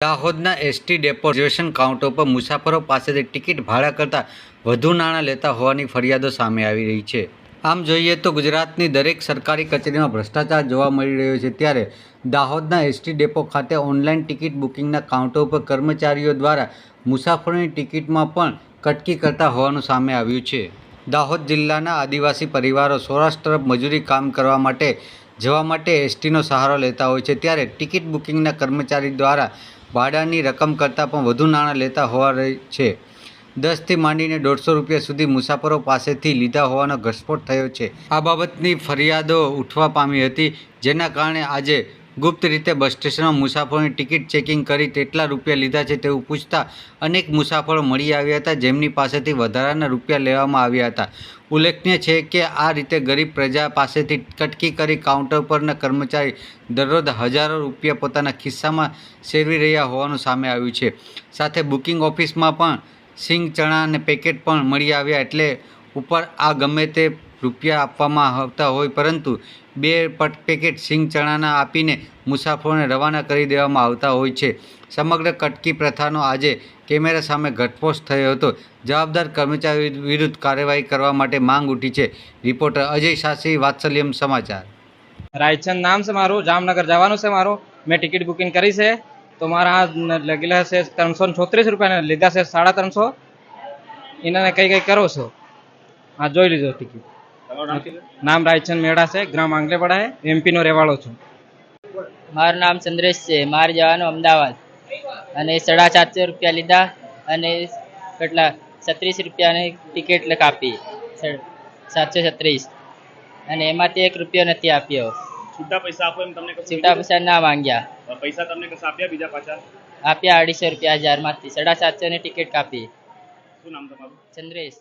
દાહોદના ST depot reservation counter પર મુસાફરો પાસેથી ટિકિટ ભાડા કરતાં વધુ નાણાં લેતા હોવાની ફરિયાદો સામે આવી રહી છે. આમ જોઈએ તો ગુજરાતની દરેક સરકારી કચેરીમાં ભ્રષ્ટાચાર જોવા મળી રહ્યો છે ત્યારે દાહોદના એસટી ડેપો ખાતે ઓનલાઈન ટિકિટ બુકિંગના કાઉન્ટર ઉપર કર્મચારીઓ દ્વારા મુસાફરોની ટિકિટમાં પણ કટકી કરતા હોવાનું સામે આવ્યું છે. દાહોદ જિલ્લાના આદિવાસી પરિવારો સૌરાષ્ટ્ર તરફ મજૂરી કામ કરવા માટે જવા માટે એસટીનો સહારો લેતા હોય છે ત્યારે ટિકિટ બુકિંગના કર્મચારી દ્વારા ભાડાની રકમ કરતાં પણ વધુ નાણાં લેતા હોવા છે. દસથી માંડીને દોઢસો રૂપિયા સુધી મુસાફરો પાસેથી લીધા હોવાનો ઘટસ્ફોટ થયો છે. આ બાબતની ફરિયાદો ઉઠવા પામી હતી, જેના કારણે આજે ગુપ્ત રીતે બસ સ્ટેશનમાં મુસાફરોની ટિકિટ ચેકિંગ કરી કેટલા રૂપિયા લીધા છે તેવું પૂછતા અનેક મુસાફરો મળી આવ્યા હતા, જેમની પાસેથી વધારાના રૂપિયા લેવામાં આવ્યા હતા. ઉલ્લેખનીય છે કે આ રીતે ગરીબ પ્રજા પાસેથી કટકી કરી કાઉન્ટર પરના કર્મચારી દરરોજ હજારો રૂપિયા પોતાના ખિસ્સામાં સેરવી રહ્યા હોવાનું સામે આવ્યું છે. સાથે બુકિંગ ઓફિસમાં પણ સિંગ ચણા અને પેકેટ પણ મળી આવ્યા, એટલે ઉપર આ ગમે તે રૂપિયા આપવામાં આવતા હોય, પરંતુ બે પટ પેકેટ સિંગ ચણાના આપીને મુસાફરોને રવાના કરી દેવામાં આવતા હોય છે. સમગ્ર કટકી પ્રથાનો આજે કેમેરા સામે ઘટસ્ફોટ થયો હતો. જવાબદાર કર્મચારી વિરુદ્ધ કાર્યવાહી કરવા માટે માંગ ઉઠી છે. રિપોર્ટર અજય શાસ્ત્રી, વાત્સલ્યમ સમાચાર. રાયચંદ નામ છે મારું, જામનગર જવાનું છે મારું. મેં ટિકિટ બુકિંગ કરી છે. તો મારા લગેલા છે ત્રણસો છોત્રીસ રૂપિયાને લીધા છે સાડા ત્રણસો. એને કંઈ કંઈ કરો છો? હા, જોઈ લીધો ટિકિટ. નામ રાયચંદ મેળા છે ગ્રામ આંગલેપડા એમપી નો રહેવાળો છું. મારું નામ ચંદ્રેશ છે મારે જવાનું અમદાવાદ. અને સાડા સાતસો રૂપિયા લીધા અને કેટલા છત્રીસ રૂપિયાની ટિકિટ કાપી સાતસો છત્રીસ. અને એમાંથી એક રૂપિયો નથી આપ્યો. છૂટા પૈસા આપો એમ તમને છૂટા પૈસા ના માંગ્યા. પૈસા તમને કશું આપ્યા બીજા પાછા? આપ્યા અઢીસો રૂપિયા હજારમાંથી. સાડા સાતસોની ટિકિટ કાપી. શું નામ તમારું? ચંદ્રેશ.